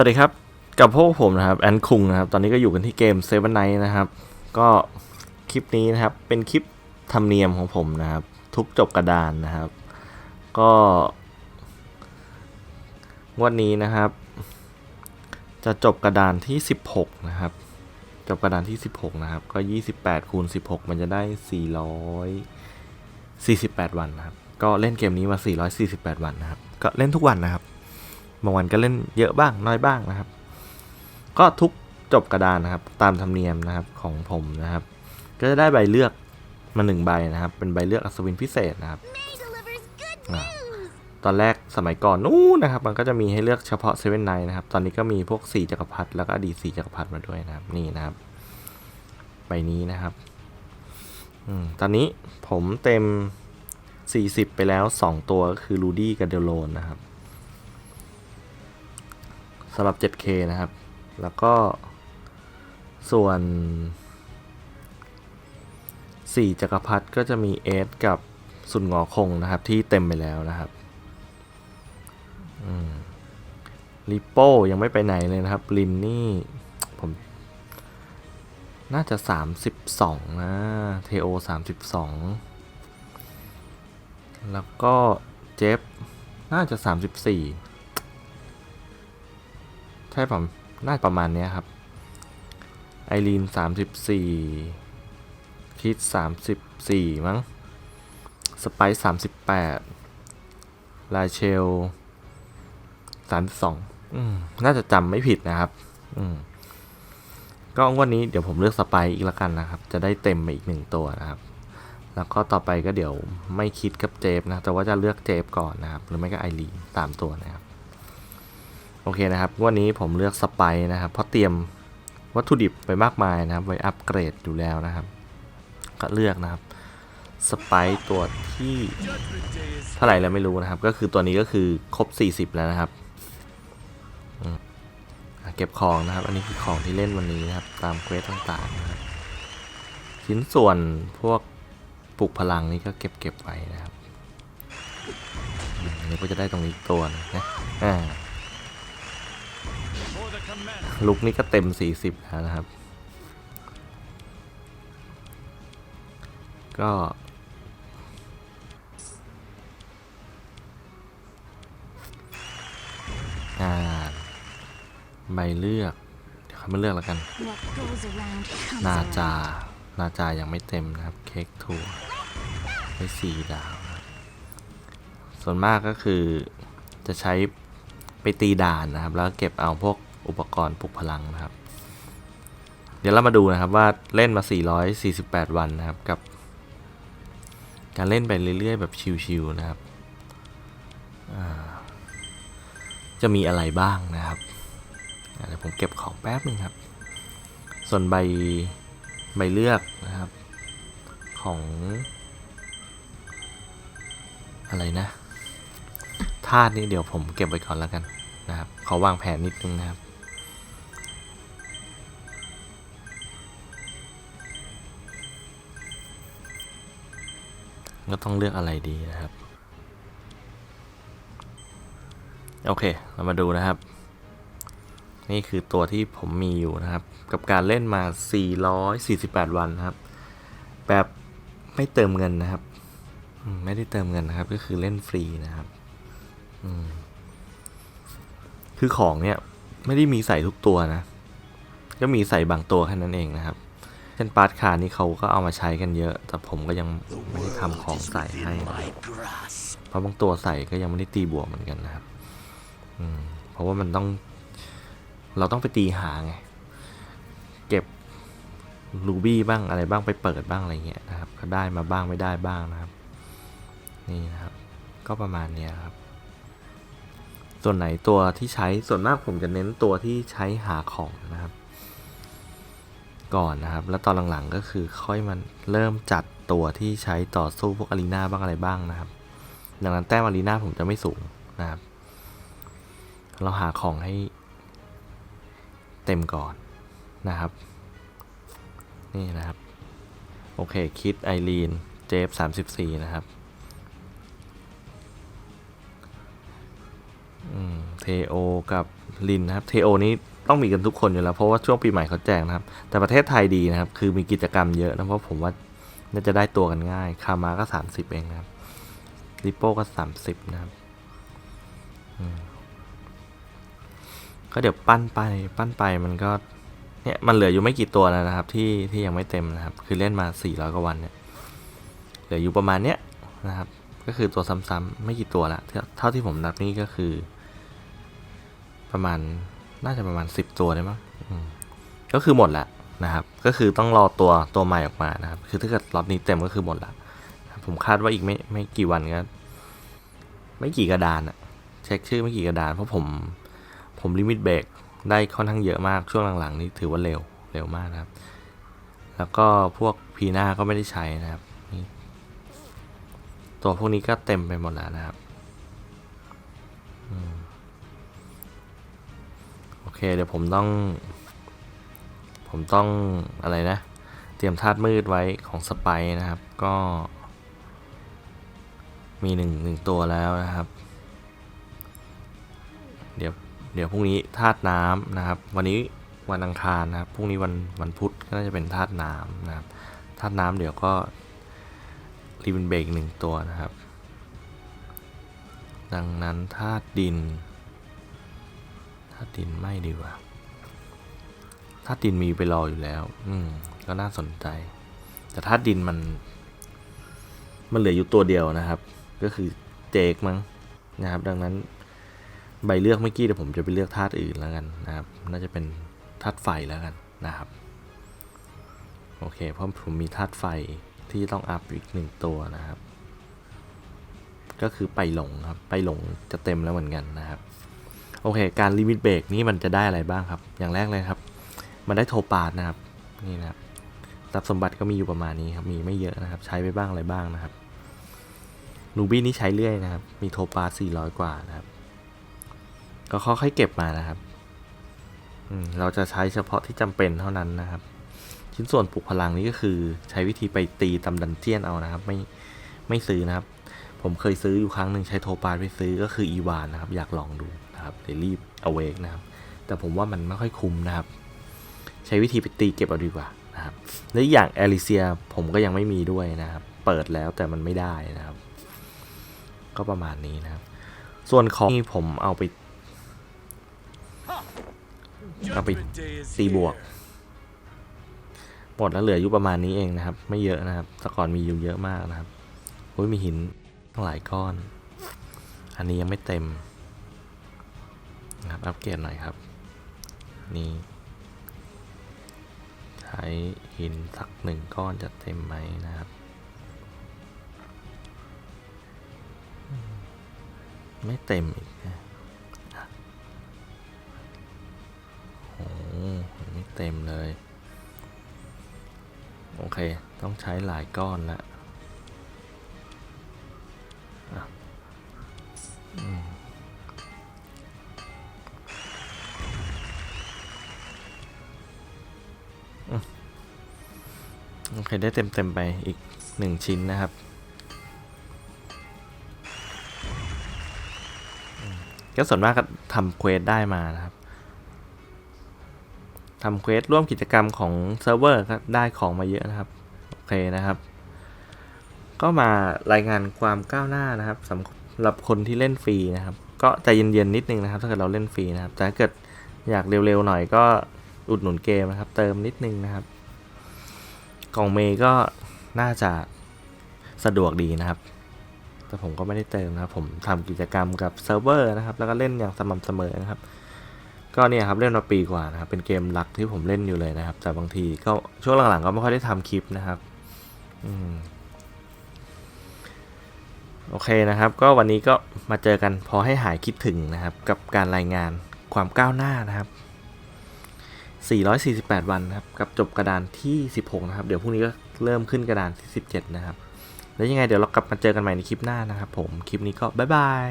สวัสดีครับ กับพวกผมนะครับแอนคุงนะครับ ตอนนี้ก็อยู่กันที่เกมเซเว่นไนนะครับ ก็คลิปนี้นะครับ เป็นคลิปธรรมเนียมของผมนะครับ ทุกจบกระดานนะครับ ก็งวันนี้นะครับ จะจบกระดานที่ 16 นะครับ จบกระดานที่ 16 นะครับ ก็ 28คูณ16 มันจะได้ 448 วันนะครับ ก็เล่นเกมนี้มา 448 วันนะครับ ก็เล่นทุกวันนะครับ บางวันก็เล่นเยอะบ้างน้อยบ้างนะครับ ก็ทุกจบกระดานนะครับ ตามธรรมเนียมนะครับของผมนะครับ ก็จะได้ใบเลือกมาหนึ่งใบนะครับ เป็นใบเลือกอัศวินพิเศษนะครับ ตอนแรกสมัยก่อนนู้นนะครับ มันก็จะมีให้เลือกเฉพาะเซเว่นไนนะครับ ตอนนี้ก็มีพวกสีจักรพรรดิแล้วก็อดีตสีจักรพรรดิมาด้วยนะครับ นี่นะครับ ใบนี้นะครับอตอนนี้ผมเต็ม 40 ไปแล้ว 2 ตัวก็คือลูดี้กับเดลโลนนะครับ สำหรับ 7K นะครับ แล้วก็ส่วน 4 จักรพรรดิก็จะมีเอสกับสุนงอคงนะครับ ที่เต็มไปแล้วนะครับลิโป้ยังไม่ไปไหนเลยนะครับ ลินนี่ ผม น่าจะ 32 นะ เทโอ 32 แล้วก็เจฟ น่าจะ 34 ช่ผมน่าประมาณนี้ครับ ไอรีน 34 คิด 34 มั้ง สไปซ์38 ลาเชล 32 อืม น่าจะจำไม่ผิดนะครับ อืม ก็งวันนี้เดี๋ยวผมเลือกสไปซ์อีกแล้วกันนะครับ จะได้เต็มไปอีกหนึ่งตัวนะครับ แล้วก็ต่อไปก็เดี๋ยวไม่คิดกับเจฟนะ แต่ว่าจะเลือกเจฟก่อนนะครับ หรือไม่ก็ไอรีนตามตัวนะครับ โอเคนะครับวันนี้ผมเลือกสไปซ์นะครับ เพราะเตรียมวัตถุดิบไปมากมายนะครับ ไว้อัปเกรดอยู่แล้วนะครับ ก็เลือกนะครับสไปซ์ตัวที่เท่าไหร่แล้วไม่รู้นะครับ ก็คือตัวนี้ก็คือครบ 40 แล้วนะครับอืมอะเก็บของนะครับ อันนี้คือของที่เล่นวันนี้นะครับ ตามเควสต่างๆนะครับชิ้นส่วนพวกปลุกพลังนี่ก็เก็บเก็บไว้นะครับอืมเดี๋ยก็จะได้ตรงนี้ตัวหนึงนะอ่า ลุกนี่ก็เต็ม 40แล้วนะครับ ก็อ่าใบเลือก เดี๋ยวเขามาเลือกแล้วกัน นาจา นาจายังไม่เต็มนะครับ เค้กถั่วได้สี่ดาว ส่วนมากก็คือจะใช้ไปตีด่านนะครับ แล้วเก็บเอาพวก อุปกรณ์ปลุกพลังนะครับ เดี๋ยวเรามาดูนะครับว่าเล่นมา 448 วันนะครับกับ การเล่นไปเรื่อยๆ แบบชิวๆนะครับจะมีอะไรบ้างนะครับเดี๋ยวผมเก็บของแป๊บนึงครับ ส่วนใบใบเลือกนะครับของอะไรนะธาตุนี่เดี๋ยวผมเก็บไว้ก่อนแล้วกันนะครับขอวางแผนนิดนึงนะครับ ก็ต้องเลือกอะไรดีนะครับ โอเค เรามาดูนะครับ นี่คือตัวที่ผมมีอยู่นะครับ กับการเล่นมา 448 วันนะครับ แบบไม่เติมเงินนะครับ ไม่ได้เติมเงินนะครับ ก็คือเล่นฟรีนะครับคือของเนี่ย ไม่ได้มีใส่ทุกตัวนะ ก็มีใส่บางตัวแค่นั้นเองนะครับ เช่นปาร์ตคาร์นี่เขาก็เอามาใช้กันเยอะ แต่ผมก็ยังไม่ได้ทำของใส่ให้เพราะบางตัวใส่ก็ยังไม่ได้ตีบวกเหมือนกันนะครับอืมเพราะว่ามันต้อง เราต้องไปตีหาไง เก็บรูบี้บ้างอะไรบ้างไปเปิดบ้างอะไรเงี้ยนะครับก็ได้มาบ้างไม่ได้บ้างนะครับ นี่นะครับ ก็ประมาณนี้ครับ ส่วนไหนตัวที่ใช้ส่วนมากผมจะเน้นตัวที่ใช้หาของนะครับ ก่อนนะครับ แล้วตอนหลังๆก็คือค่อยมันเริ่มจัดตัวที่ใช้ต่อสู้พวกอารีนาบ้างอะไรบ้างนะครับ ดังนั้นแต้มอารีนาผมจะไม่สูงนะครับ เราหาของให้เต็มก่อนนะครับ นี่นะครับ โอเค คิดไอรีน เจฟ34นะครับอืมเทโอ กับลินนะครับ เทโอนี้ ต้องมีกันทุกคนอยู่แล้ว เพราะว่าช่วงปีใหม่เขาแจกนะครับ แต่ประเทศไทยดีนะครับ คือมีกิจกรรมเยอะนะเพราะผมว่าน่าจะได้ตัวกันง่าย คามาก็ 30 เองนะครับริโป้ก็ 30 นะครับก็เดี๋ยวปั้นไปปั้นไปมันก็เนี่ยมันเหลืออยู่ไม่กี่ตัวแล้วนะครับ ที่ที่ยังไม่เต็มนะครับ คือเล่นมา 400 กว่าวันเนี่ยเหลืออยู่ประมาณเนี้ยนะครับ ก็คือตัวซ้ำๆไม่กี่ตัวละเท่าที่ผมนับนี่ก็คือ ประมาณ น่าจะประมาณ 10 ตัวได้มั้งก็คือหมดละนะครับ ก็คือต้องรอตัวตัวใหม่ออกมานะครับ คือถ้าเกิดล็อตนี้เต็มก็คือหมดละผมคาดว่าอีกไม่ไม่กี่วันก็ไม่กี่กระดานอะเช็คชื่อไม่กี่กระดานเพราะผมผมลิมิตเบรกได้ค่อนข้างเยอะมากช่วงหลังๆนี่ถือว่าเร็วเร็วมากนะครับ แล้วก็พวกพีหน้าก็ไม่ได้ใช้นะครับตัวพวกนี้ก็เต็มไปหมดแล้วนะครับโอ เคเดี๋ยวผมต้อง ผมต้องอะไรนะ เตรียมธาตุมืดไว้ของสไปร์นะครับ ก็ มีหนึ่งหนึ่งตัวแล้วนะครับ เดี๋ยวเดี๋ยวพรุ่งนี้ธาตุน้ำนะครับ วันนี้วันอังคารนะครับพรุ่งนี้วันวันพุธก็น่าจะเป็นธาตุน้ำนะครับธาตุน้ำเดี๋ยวก็รีบินเบรกหนึ่งตัวนะครับ ดังนั้นธาตุดิน ธาตุดินไม่ดีกว่าธาตุดินมีไปรออยู่แล้ว อืม ก็น่าสนใจ แต่ธาดินมัน มันเหลืออยู่ตัวเดียวนะครับ ก็คือเจกมั้งนะครับ ดังนั้น ใบเลือกเมื่อกี้เดี๋ยวผมจะไปเลือกธาตุอื่นแล้วกันนะครับ น่าจะเป็นธาตุไฟแล้วกันนะครับ โอเค เพราะผมมีธาตุไฟที่ต้องอัพอีกหนึ่งตัวนะครับ ก็คือไปหลงครับ ไปหลงจะเต็มแล้วเหมือนกันนะครับ โอเค การลิมิตเบรกนี่มันจะได้อะไรบ้างครับ อย่างแรกเลยครับ มันได้โทปาดนะครับ นี่นะครับทรัพย์สมบัติก็มีอยู่ประมาณนี้ครับ มีไม่เยอะนะครับ ใช้ไปบ้างอะไรบ้างนะครับ นูบี้นี่ใช้เรื่อยนะครับ มีโทปาด400กว่านะครับ ก็ค่อยๆเก็บมานะครับอืมเราจะใช้เฉพาะที่จำเป็นเท่านั้นนะครับ ชิ้นส่วนปลุกพลังนี้ก็คือใช้วิธีไปตีตำดันเจียนเอานะครับ ไม่ไม่ซื้อนะครับ ผมเคยซื้ออยู่ครั้งหนึ่งใช้โทปาดไปซื้อก็คืออีวานนะครับ อยากลองดู นะครับเลยรีบเอาเวกนะครับ แต่ผมว่ามันไม่ค่อยคุ้มนะครับ ใช้วิธีไปตีเก็บเอาดีกว่านะครับและอย่างแอลิเซียผมก็ยังไม่มีด้วยนะครับ เปิดแล้วแต่มันไม่ได้นะครับ ก็ประมาณนี้นะครับ ส่วนของที่ผมเอาไปเอาไปตีบวกหมดแล้วเหลืออยู่ประมาณนี้เองนะครับ ไม่เยอะนะครับแต่ก่อนมีอยู่เยอะมากนะครับโอ้ยมีหินตั้งหลายก้อน อันนี้ยังไม่เต็ม ครับอัปเกรดหน่อยครับ นี่ใช้หินสักหนึ่งก้อนจะเต็มไหมนะครับ ไม่เต็มอีกนะโอ้โหไม่เต็มเลย โอเค ต้องใช้หลายก้อนละ โอเค ได้เต็มเต็มๆไปอีกหนึ่งชิ้นนะครับ ก็ส่วนมากก็ทำเควสได้มานะครับทำเควสร่วมกิจกรรมของเซิร์ฟเวอร์ก็ได้ของมาเยอะนะครับ โอเคนะครับ ก็มารายงานความก้าวหน้านะครับสำหรับคนที่เล่นฟรีนะครับ ก็ใจเย็นๆนิดนึงนะครับ ถ้าเกิดเราเล่นฟรีนะครับ แต่ถ้าเกิดอยากเร็วๆหน่อยก็ อุดหนุนเกมนะครับ เติมนิดนึงนะครับ กล่องเมย์ก็น่าจะสะดวกดีนะครับ แต่ผมก็ไม่ได้เติมนะครับ ผมทำกิจกรรมกับเซิร์ฟเวอร์นะครับ แล้วก็เล่นอย่างสม่ำเสมอนะครับ ก็เนี่ยครับเล่นมาปีกว่านะครับ เป็นเกมหลักที่ผมเล่นอยู่เลยนะครับ แต่บางทีก็ช่วงหลังๆก็ไม่ค่อยได้ทำคลิปนะครับอืมโอเคนะครับ ก็วันนี้ก็มาเจอกันพอให้หายคิดถึงนะครับ กับการรายงานความก้าวหน้านะครับ 448 วันนะครับกับจบกระดานที่ 16 นะครับ เดี๋ยวพรุ่งนี้ก็เริ่มขึ้นกระดานที่ 17 นะครับ แล้วยังไงเดี๋ยวเรากลับมาเจอกันใหม่ในคลิปหน้านะครับผม คลิปนี้ก็บ๊ายบาย